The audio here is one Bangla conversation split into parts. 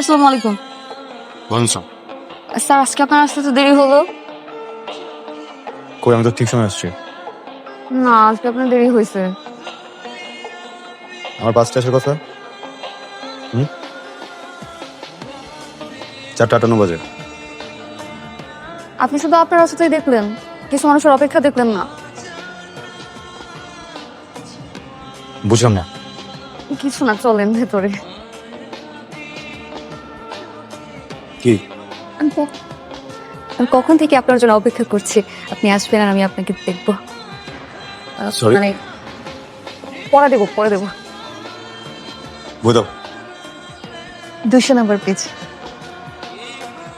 আসসালামু আলাইকুম। বলছো স্যার আজকে আপনার আসতে তো দেরি হলো। কই আমি তো ঠিক সময় আসছি। না আজকে আপনার দেরি হয়েছে আমার আসার কথা? হুম? চারটা আটান্ন বাজে। আপনি শুধু আপনার রাস্তাতেই দেখলেন কিছু মানুষের অপেক্ষা দেখলেন না। বুঝলাম না। কিছু না চলেন ভেতরে। কি? আমি ক- আমি কখন থেকে আপনার জন্য অপেক্ষা করছি? আপনি আসবেন আর আমি আপনাকে দেখব। আহ, Sorry? মানে পরে দেবো পরে দেবো। বই দুশো নম্বর পেজ।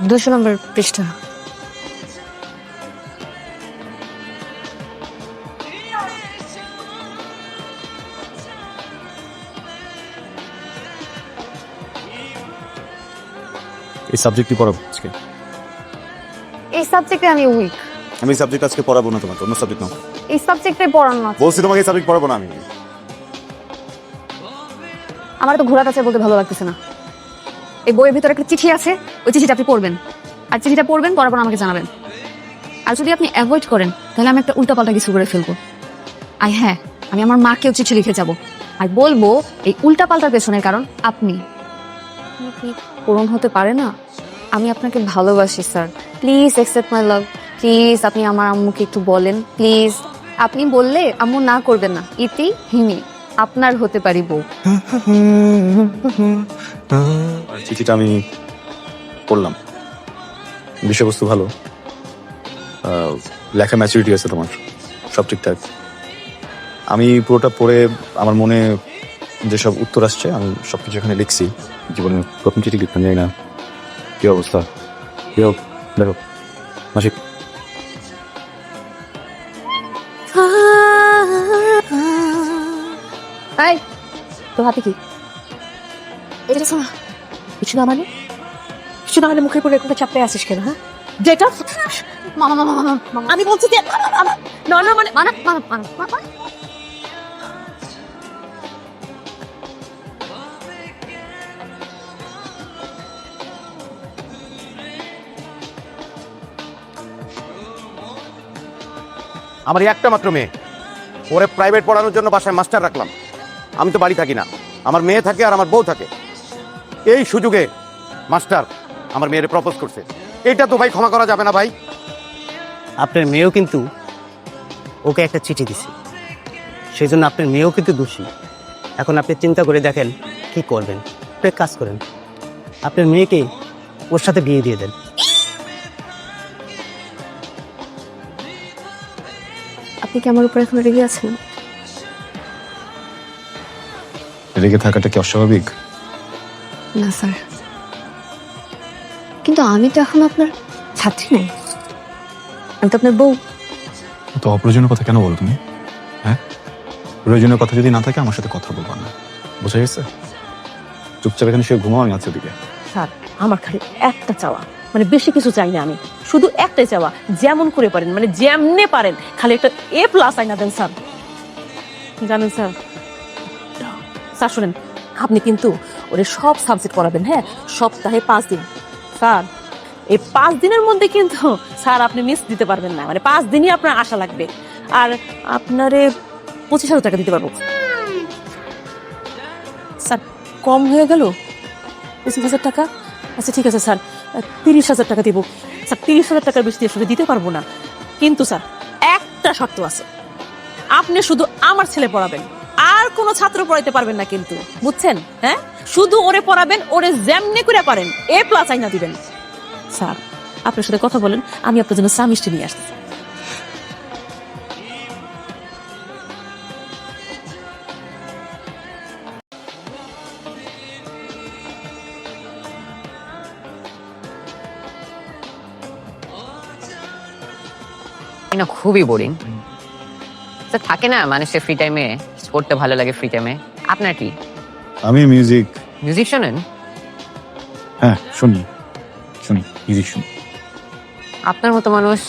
দুশো নম্বর পৃষ্ঠা। এই সাবজেক্টই পড়াবো আজকে। এই সাবজেক্টে আমি উইক আমি সাবজেক্ট আজকে পড়াবো না তোমাকে অন্য সাবজেক্ট নাও। এই সাবজেক্টে পড়ানো আছে। বলছি তোমাকে এই সাবজেক্ট পড়াবো না আমি। আমার তো ঘোড়াটা চাই বলতে ভালো লাগতেছে না। এই বইয়ের ভিতরে একটা চিঠি আছে ওই চিঠিটা আপনি পড়বেন। আর চিঠিটা পড়বেন পড়ার পর আমাকে জানাবেন। আর যদি আপনি অ্যাভয়েড করেন তাহলে আমি একটা উল্টাপাল্টা কিছু করে ফেলব। আর হ্যাঁ আমি আমার মাকেও চিঠি লিখে যাব। আর বলব এই উল্টাপাল্টার পেছনের কারণ আপনি। আপনি কি পূরণ হতে পারে না? আমি আপনাকে ভালোবাসি, sir. Please accept my love please আপনি আমার আম্মুকে একটু বলেন। প্লিজ। আপনি বললে আম্মু না করবেন না। ইতি হিমি। আপনার হতে পারি বউ। চিঠিটা আমি পড়লাম। বিষয়বস্তু ভালো। লেখা ম্যাচুরিটি আছে তোমার। সব ঠিকঠাক। আমি পুরোটা পড়ে আমার মনে যেসব উত্তর আসছে, আমি সব কিছু এখানে লিখছি। জীবনে প্রথম চিঠি লিখতাম জানি না। কি অবস্থা? কি হোক দেখো মাসিক। এই তোর হাতে কি? এটা শোনা। কিছু না মানে? কিছু না মানে মুখের উপর এরকম চাপতে আসিস কেন হ্যাঁ? যেটা মামা মামা মামা মামা। আমি বলছি যে না না মানে মানা মানা মানা আমার একটা মাত্র মেয়ে। ওরে প্রাইভেট পড়ানোর জন্য বাসায় মাস্টার রাখলাম। আমি তো বাড়ি থাকি না। আমার মেয়ে থাকে আর আমার বউ থাকে। এই সুযোগে মাস্টার আমার মেয়েরে প্রপোজ করছে। এইটা তো ভাই ক্ষমা করা যাবে না ভাই। আপনার মেয়েও কিন্তু ওকে একটা চিঠি দিছে। সেই জন্য আপনার মেয়েও কিন্তু দোষী। এখন আপনি চিন্তা করে দেখেন কি করবেন। কাজ করেন। আপনার মেয়েকে ওর সাথে বিয়ে দিয়ে দেন। আপনি কি আমার উপর এখন রেগে আছেন? রেগে থাকাটা কি অস্বাভাবিক? না স্যার। কিন্তু আমি তো এখন আপনার ছাত্রী নই। আমি তো আপনার বউ। তো অপ্রয়োজনীয় কথা কেন বলো তুমি? হ্যাঁ? প্রয়োজনীয় কথা যদি না থাকে আমার সাথে কথা বলবা না। বোঝা গেছে? চুপচাপ এখানে সে ঘুমাও আমি আছি ওদিকে। স্যার আমার খালি একটা চাওয়া। মানে বেশি কিছু চাই না আমি। শুধু একটাই চাওয়া, যেমন করে পারেন মানে যেমনে পারেন, খালি একটা এ প্লাস আইনা দেন, স্যার। জানেন, স্যার? স্যার, শুনেন, আপনি কিন্তু ওরে সব সাবজেক্ট পড়াবেন হ্যাঁ? সপ্তাহে পাঁচ দিন। স্যার, এই পাঁচ দিনের মধ্যে কিন্তু, স্যার, আপনি মিস দিতে পারবেন না। মানে পাঁচ দিনই আপনার আশা লাগবে। আর আপনারে পঁচিশ হাজার টাকা দিতে পারব। স্যার, কম হয়ে গেল? পঁচিশ হাজার টাকা? আচ্ছা ঠিক আছে, স্যার। তিরিশ হাজার টাকা দেবো। স্যার, তিরিশ হাজার টাকার বেশি আসলে দিতে পারব না। কিন্তু স্যার, একটা শর্ত আছে। আপনি শুধু আমার ছেলে পড়াবেন। আর কোনো ছাত্র পড়াইতে পারবেন না কিন্তু। বুঝছেন? হ্যাঁ? শুধু ওরে পড়াবেন, ওরে যেমনি করে পারেন, এ প্লাস আইনা দিবেন। স্যার, আপনার সাথে কথা বলেন, আমি আপনার জন্য সামিষ্টি নিয়ে আসছি না খুবই বোরিং তো থাকে না মানুষের ফ্রি টাইমে পড়তে ভালো লাগে ফ্রি টাইমে আপনার কি? আমি মিউজিক মিউজিক শোনেন? হ্যাঁ শুনি। শুনি মিউজিক শুনি। আপনার মতো মানুষ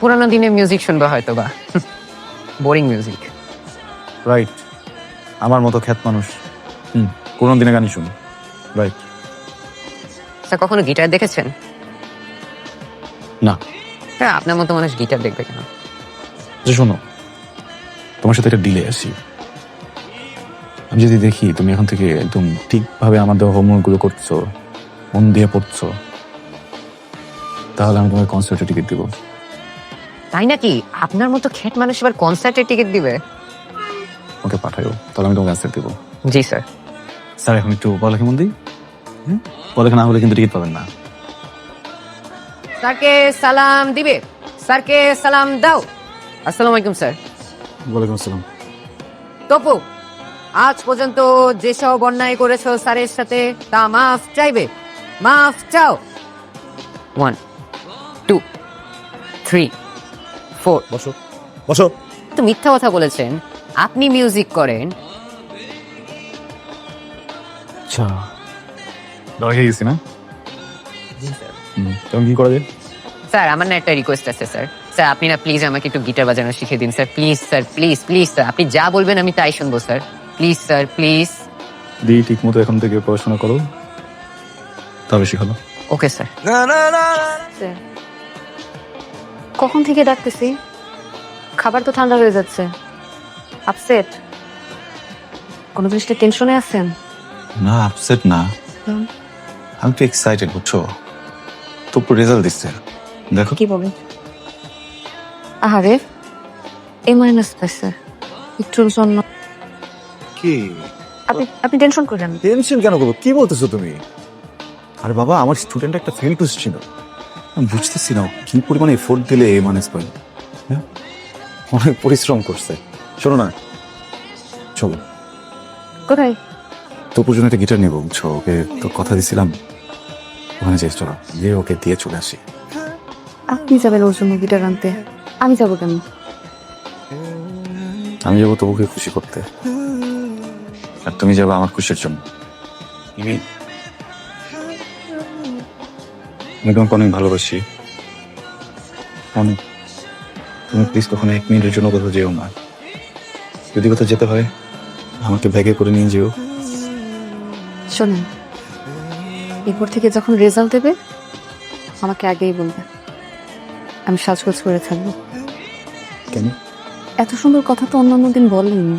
পুরানো দিনে মিউজিক শুনবে হয়তো বা বোরিং মিউজিক রাইট আমার মতো খ্যাত মানুষ। হুম কোনো দিনে গানই শুনি। রাইট স্যার কখনো গিটার দেখেছেন? না। হ্যাঁ আপনার মতো মানুষ গিটার দেখবে কেন? যে শোনো। তোমার সাথে একটা ডিলে আসি আমি যদি দেখি তুমি এখন থেকে একদম ঠিকভাবে আমাদের হোমওয়ার্কগুলো করছ মন দিয়ে পড়ছো তাহলে আমি তোমাকে কনসার্টে টিকিট দিব। তাই নাকি? আপনার মতো খেট মানুষ এবার কনসার্টের টিকিট দিবে? ওকে পাঠাইও তাহলে আমি তোমাকে অ্যান্সার দিব। জি স্যার। স্যার এখন একটু পড়ালেখা মন দিই? হুম? পড়ালেখা না হলে কিন্তু টিকিট পাবেন না। স্যারকে সালাম দিবে? স্যারকে সালাম দাও। আসসালামু আলাইকুম স্যার। ওয়ালাইকুম আসসালাম। তপু আজ পর্যন্ত যেসব অন্যায় করেছ স্যারের সাথে তা মাফ চাইবে? মাফ চাও। ওয়ান টু থ্রি ফোর বসো বসো। তো মিথ্যা কথা বলেছেন। আপনি মিউজিক করেন। আচ্ছা। খেয়ে গেছি না তখন কি করা যায়? স্যার আমার না একটা রিকোয়েস্ট আছে স্যার। স্যার আপনি না প্লিজ আমাকে একটু গিটার বাজানো শিখিয়ে দিন sir. Please sir please please sir. আপনি যা বলবেন আমি তাই শুনব স্যার। প্লিজ স্যার প্লিজ দি ঠিক মতো এখন থেকে পড়াশোনা করো। তবে শিখালো ওকে স্যার। কখন থেকে ডাকতেছি? খাবার তো ঠান্ডা হয়ে যাচ্ছে। আপসেট। কোনো জিনিসটা টেনশনে আছেন? না আপসেট না। আমি তো এক্সাইটেড বুঝছ? তো রেজাল্ট দিচ্ছে। দেখো। কি বলেন আহারে এ মাইনাস পাইছে। একটুর জন্য। কি? আপনি আপনি টেনশন করেন। টেনশন কেন করব? কি বলতেছো তুমি? আরে বাবা আমার স্টুডেন্ট একটা ফেল টুস ছিল। আমি বুঝতেছি না কি পরিমাণে এফোর্ট দিলে এ মানেস পাই হ্যাঁ? অনেক পরিশ্রম করছে। শোনো না। চলো। কোথায়? তপুর জন্য একটা গিটার নেব বুঝছ? ওকে তো কথা দিছিলাম। ওখানে যাই চলো। গিয়ে ওকে দিয়ে চলে আসি। আপনি যাবেন ওর জন্য গিটার আনতে। আমি যাব কেন? আমি যাব তবুকে খুশি করতে। আর তুমি যাবে আমার খুশির জন্য। আমি আমি তোমাকে অনেক ভালোবাসি। অনেক। তুমি প্লিজ কখনো এক মিনিটের জন্য কোথাও যেও না। যদি কোথাও যেতে হয় আমাকে ব্যাগে করে নিয়ে যেও। শোনেন এরপর থেকে যখন রেজাল্ট দেবে আমাকে আগেই বলবে। আমি সাজগোজ করে থাকব। কেন? এত সুন্দর কথা তো অন্য অন্য দিন বলেন।